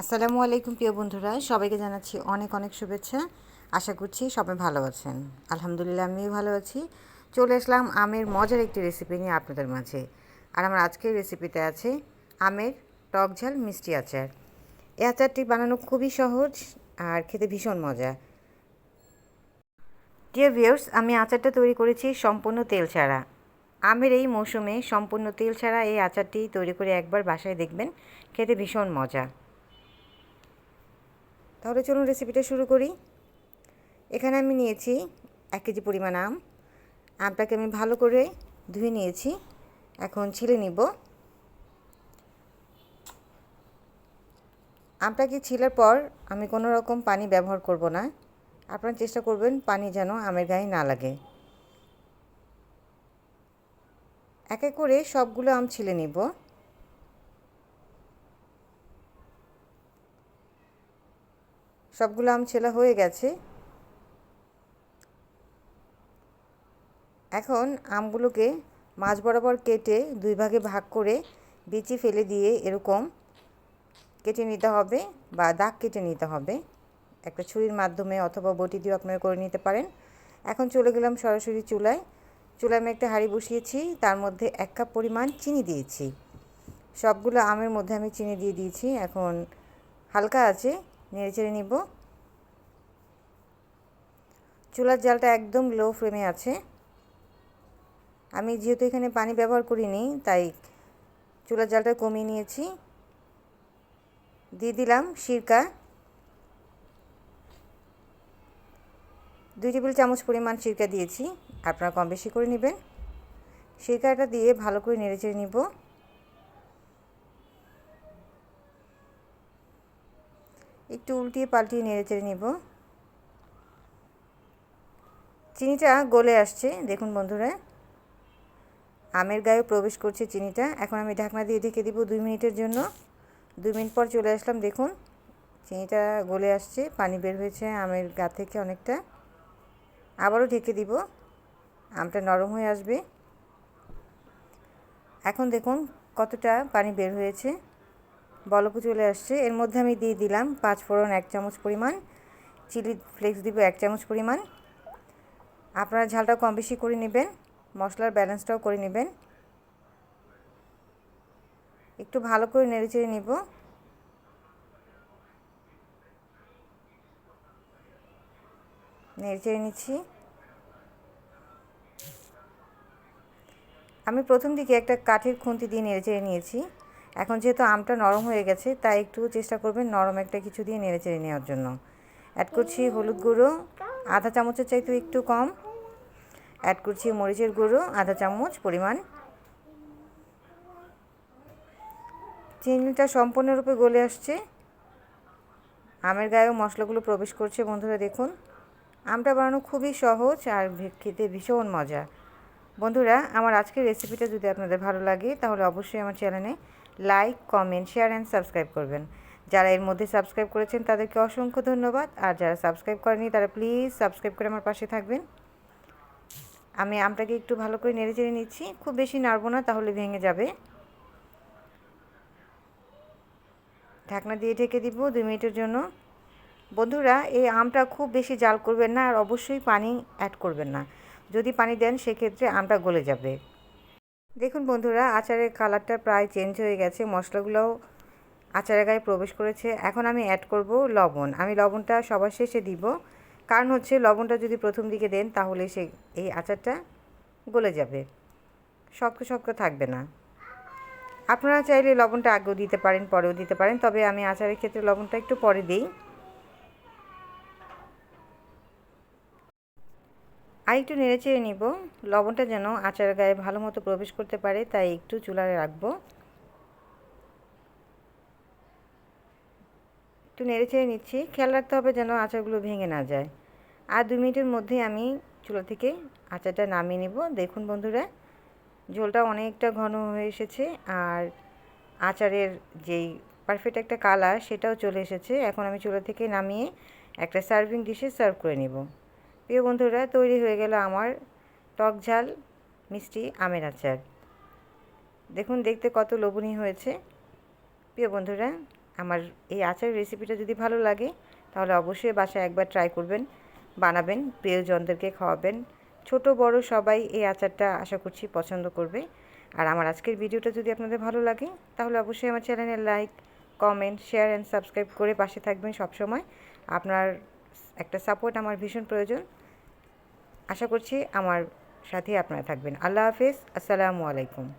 আসসালামু আলাইকুম প্রিয় বন্ধুরা, সবাইকে জানাচ্ছি অনেক অনেক শুভেচ্ছা। আশা করছি সবাই ভালো আছেন। আলহামদুলিল্লাহ আমিও ভালো আছি। চলে আসলাম আমের মজার একটি রেসিপি নিয়ে আপনাদের মাঝে। আর আমার আজকের রেসিপিতে আছে আমের টক ঝাল মিষ্টি আচার। এই আচারটি বানানো খুবই সহজ আর খেতে ভীষণ মজা। ডিয়ার ভিউয়ার্স আমি আচারটা তৈরি করেছি সম্পূর্ণ তেল ছাড়া। আমের এই মৌসুমে সম্পূর্ণ তেল ছাড়া এই আচারটি তৈরি করে একবার বাসায় দেখবেন, খেতে ভীষণ মজা। তাহলে চলুন রেসিপিটা শুরু করি। এখানে আমি নিয়েছি এক কেজি পরিমাণ আম। আমটাকে আমি ভালো করে ধুয়ে নিয়েছি। এখন ছিলে নিব। আমটাকে ছিলার পর আমি কোনো রকম পানি ব্যবহার করব না। আপনারা চেষ্টা করবেন পানি যেন আমের গায়ে না লাগে। এক এক করে সবগুলো আম ছিলে নিব। সবগুলো আম ছেলা হয়ে গেছে। এখন আমগুলোকে মাছ বরাবর কেটে দুই ভাগে ভাগ করে বিচি ফেলে দিয়ে এরকম কেটে নিতে হবে বা দাগ কেটে নিতে হবে। একটা ছুরির মাধ্যমে অথবা বটি দিয়ে আপনারা করে নিতে পারেন। এখন চলে গেলাম সরাসরি চুলায়। চুলায় আমি একটা হাঁড়ি বসিয়েছি, তার মধ্যে এক কাপ পরিমাণ চিনি দিয়েছি। সবগুলো আমের মধ্যে আমি চিনি দিয়ে দিয়েছি। এখন হালকা আছে। নেড়ে চেড়ে নিব। চুলার জালটা একদম লো ফ্লেমে আছে। আমি যেহেতু এখানে পানি ব্যবহার করিনি, তাই চুলার জালটা কমিয়ে নিয়েছি। দিয়ে দিলাম সিরকা। দুই টেবিল চামচ পরিমাণ সিরকা দিয়েছি, আপনারা কম বেশি করে নেবেন। সিরকাটা দিয়ে ভালো করে নেড়ে চেড়ে নিব। একটু উল্টিয়ে পাল্টিয়ে নেড়ে চেড়ে নিব। চিনিটা গলে আসছে, দেখুন বন্ধুরা। আমের গায়ে প্রবেশ করছে চিনিটা। এখন আমি ঢাকনা দিয়ে ঢেকে দিব দুই মিনিটের জন্য। দুই মিনিট পর চলে আসলাম, দেখুন। চিনিটা গলে আসছে, পানি বের হয়েছে আমের গা থেকে অনেকটা। আবারও ঢেকে দিব। আমটা নরম হয়ে আসবে। এখন দেখুন কতটা পানি বের হয়েছে। বলকও চলে আসছে। এর মধ্যে আমি দিয়ে দিলাম পাঁচ ফোড়ন, এক চামচ পরিমাণ। চিলি ফ্লেক্স দিব এক চামচ পরিমাণ। আপনারা ঝালটা কম বেশি করে নেবেন, মশলার ব্যালেন্সটাও করে নেবেন। একটু ভালো করে নেড়ে চেড়ে নিব। নেড়ে চেড়ে নিচ্ছি। আমি প্রথম দিকে একটা কাঠের খুন্তি দিয়ে নেড়ে চেড়ে নিয়েছি। এখন যেহেতু আমটা নরম হয়ে গেছে, তাই একটু চেষ্টা করবেন নরম একটা কিছু দিয়ে নেড়ে চেড়ে নেওয়ার জন্য। অ্যাড করছি হলুদ গুঁড়ো, আধা চামচের চাইতে একটু কম। অ্যাড করছি মরিচের গুঁড়ো, আধা চামচ পরিমাণ। চিনিটা সম্পূর্ণরূপে গলে আসছে। আমের গায়েও মশলাগুলো প্রবেশ করছে, বন্ধুরা দেখুন। আমটা বানানো খুবই সহজ আর খেতে ভীষণ মজা। বন্ধুরা, আমার আজকের রেসিপিটা যদি আপনাদের ভালো লাগে, তাহলে অবশ্যই আমার চ্যানেলে like comment share and subscribe করবেন। যারা এর মধ্যে সাবস্ক্রাইব করেছেন, তাদেরকে অসংখ্য ধন্যবাদ। আর যারা সাবস্ক্রাইব করেনি তারা প্লিজ সাবস্ক্রাইব করে আমার পাশে থাকবেন। আমি আমটাকে একটু ভালো করে নেড়ে চেড়ে নিচ্ছি। খুব বেশি নাড়বো না, তাহলে ভেঙে যাবে। ঢাকনা দিয়ে ঢেকে দিব দুই মিনিটের জন্য। বন্ধুরা, এই আমটা খুব বেশি জাল করবেন না, আর অবশ্যই পানি অ্যাড করবেন না। যদি পানি দেন, সেক্ষেত্রে আমটা গলে যাবে। দেখুন বন্ধুরা, আচারের কালারটা প্রায় চেঞ্জ হয়ে গেছে। মশলাগুলোও আচারের গায়ে প্রবেশ করেছে। এখন আমি অ্যাড করব লবণ। আমি লবণটা সবার শেষে দিব। কারণ হচ্ছে লবণটা যদি প্রথম দিকে দেন, তাহলে সে এই আচারটা গলে যাবে। শক্ত শক্ত থাকবে না। আপনারা চাইলে লবণটা আগেও দিতে পারেন, পরেও দিতে পারেন। তবে আমি আচারের ক্ষেত্রে লবণটা একটু পরে দিই। আর একটু নেড়ে চেড়ে নিব। লবণটা যেন আচার গায়ে ভালো মতো প্রবেশ করতে পারে, তাই একটু চুলায় রাখব। একটু নেড়ে চেড়ে নিচ্ছি। খেয়াল রাখতে হবে যেন আচারগুলো ভেঙে না যায়। আর দু মিনিটের মধ্যেই আমি চুলা থেকে আচারটা নামিয়ে নেব। দেখুন বন্ধুরা, ঝোলটা অনেকটা ঘন হয়ে এসেছে আর আচারের যেই পারফেক্ট একটা কালার সেটাও চলে এসেছে। এখন আমি চুলা থেকে নামিয়ে একটা সার্ভিং ডিশে সার্ভ করে নেব। প্রিয় বন্ধুরা, তৈরি হয়ে গেল আমার টক ঝাল মিষ্টি আমের আচার। দেখুন, দেখতে কত লোভনীয় হয়েছে। প্রিয় বন্ধুরা, আমার এই আচারের রেসিপিটা যদি ভালো লাগে, তাহলে অবশ্যই বাসায় একবার ট্রাই করবেন, বানাবেন, প্রিয়জনদেরকে খাওয়াবেন। ছোট, বড় সবাই এই আচারটা আশা করছি পছন্দ করবে। আর আমার আজকের ভিডিওটা যদি আপনাদের ভালো লাগে, তাহলে অবশ্যই আমার চ্যানেলে like comment share and subscribe করে পাশে থাকবেন সবসময়। আপনার একটা সাপোর্ট আমার ভীষণ প্রয়োজন। আশা করছি আমার সাথে আপনারা থাকবেন। আল্লাহ হাফেজ। আসসালামু আলাইকুম।